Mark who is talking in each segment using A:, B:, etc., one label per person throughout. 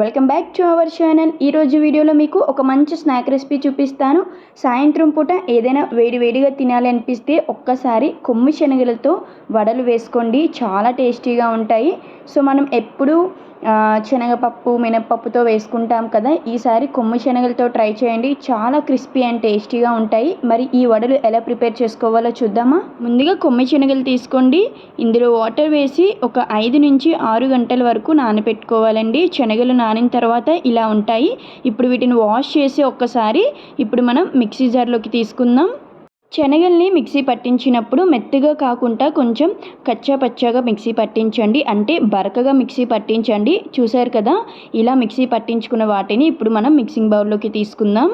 A: Welcome back to our channel. ఈరోజు వీడియోలో మీకు ఒక మంచి స్నాక్ రెసిపీ చూపిస్తాను. సాయంత్రం పూట ఏదైనా వేడి వేడిగా తినాలి అనిపిస్తే ఒక్కసారి కొమ్మి శనగలతో వడలు వేసుకోండి. చాలా టేస్టీగా ఉంటాయి. సో మనం ఎప్పుడూ శనగపప్పు మినప్పప్పుతో వేసుకుంటాం కదా. ఈసారి కొమ్ము శనగలతో ట్రై చేయండి. చాలా క్రిస్పీ అండ్ టేస్టీగా ఉంటాయి. మరి ఈ వడలు ఎలా ప్రిపేర్ చేసుకోవాలో చూద్దామా? ముందుగా కొమ్మి శనగలు తీసుకోండి. ఇందులో వాటర్ వేసి ఒక ఐదు నుంచి ఆరు గంటల వరకు నానబెట్టుకోవాలండి. శనగలు నానిన తర్వాత ఇలా ఉంటాయి. ఇప్పుడు వీటిని వాష్ చేసి ఒక్కసారి ఇప్పుడు మనం మిక్సీ జార్లోకి తీసుకుందాం. శనగల్ని మిక్సీ పట్టించినప్పుడు మెత్తగా కాకుండా కొంచెం కచ్చా పచ్చాగా మిక్సీ పట్టించండి. అంటే బరకగా మిక్సీ పట్టించండి. చూసారు కదా? ఇలా మిక్సీ పట్టించుకున్న వాటిని ఇప్పుడు మనం మిక్సింగ్ బౌల్లోకి తీసుకుందాం.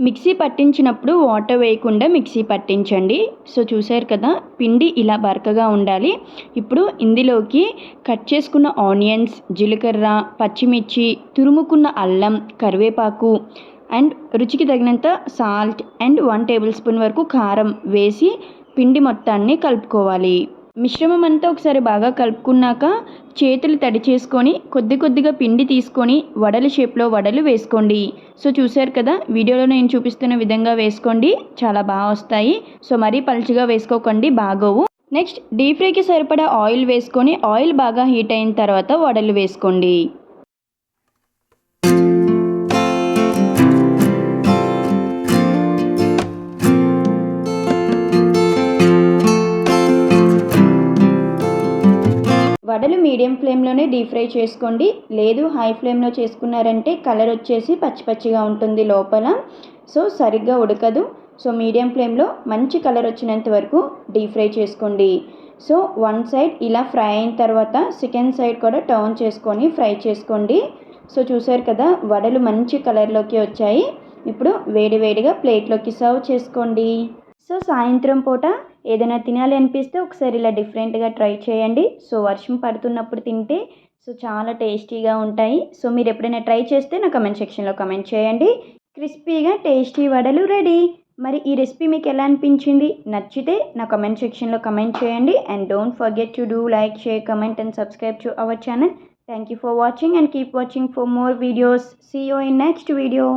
A: మిక్సీ పట్టించినప్పుడు వాటర్ వేయకుండా మిక్సీ పట్టించండి. సో చూసారు కదా? పిండి ఇలా బరకగా ఉండాలి. ఇప్పుడు ఇందులోకి కట్ చేసుకున్న ఆనియన్స్ జీలకర్ర పచ్చిమిర్చి తురుముకున్న అల్లం కరివేపాకు అండ్ రుచికి తగినంత salt and one table spoon వరకు కారం వేసి పిండి మొత్తాన్ని కలుపుకోవాలి. మిశ్రమం అంతా ఒకసారి బాగా కలుపుకున్నాక చేతులు తడి చేసుకొని కొద్ది కొద్దిగా పిండి తీసుకొని వడల షేప్లో వడలు వేసుకోండి. సో చూసారు కదా వీడియోలో నేను చూపిస్తున్న విధంగా వేసుకోండి. చాలా బాగా వస్తాయి. సో మరీ పలుచగా వేసుకోకండి బాగోవు. నెక్స్ట్ డీప్ ఫ్రైకి సరిపడా ఆయిల్ వేసుకొని ఆయిల్ బాగా హీట్ అయిన తర్వాత వడలు వేసుకోండి. వడలు మీడియం ఫ్లేమ్లోనే డీప్ ఫ్రై చేసుకోండి. లేదు హై ఫ్లేమ్లో చేసుకున్నారంటే కలర్ వచ్చేసి పచ్చి పచ్చిగా ఉంటుంది లోపల. సో సరిగ్గా ఉడకదు. సో మీడియం ఫ్లేమ్లో మంచి కలర్ వచ్చినంత వరకు డీప్ ఫ్రై చేసుకోండి. సో వన్ సైడ్ ఇలా ఫ్రై అయిన తర్వాత సెకండ్ సైడ్ కూడా టర్న్ చేసుకొని ఫ్రై చేసుకోండి. సో చూసారు కదా వడలు మంచి కలర్లోకి వచ్చాయి. ఇప్పుడు వేడి వేడిగా ప్లేట్లోకి సర్వ్ చేసుకోండి. సో సాయంత్రం పూట ఏదైనా తినాలి అనిపిస్తే ఒకసారి ఇలా డిఫరెంట్గా ట్రై చేయండి. సో వర్షం పడుతున్నప్పుడు తింటే సో చాలా టేస్టీగా ఉంటాయి. సో మీరు ఎప్పుడైనా ట్రై చేస్తే నా కమెంట్ సెక్షన్లో కమెంట్ చేయండి. క్రిస్పీగా టేస్టీ వడలు రెడీ. మరి ఈ రెసిపీ మీకు ఎలా అనిపించింది? నచ్చితే నా కమెంట్ సెక్షన్లో కమెంట్ చేయండి. And don't forget to do like share comment and subscribe to our channel. Thank you for watching and keep watching for more videos. See you in next video.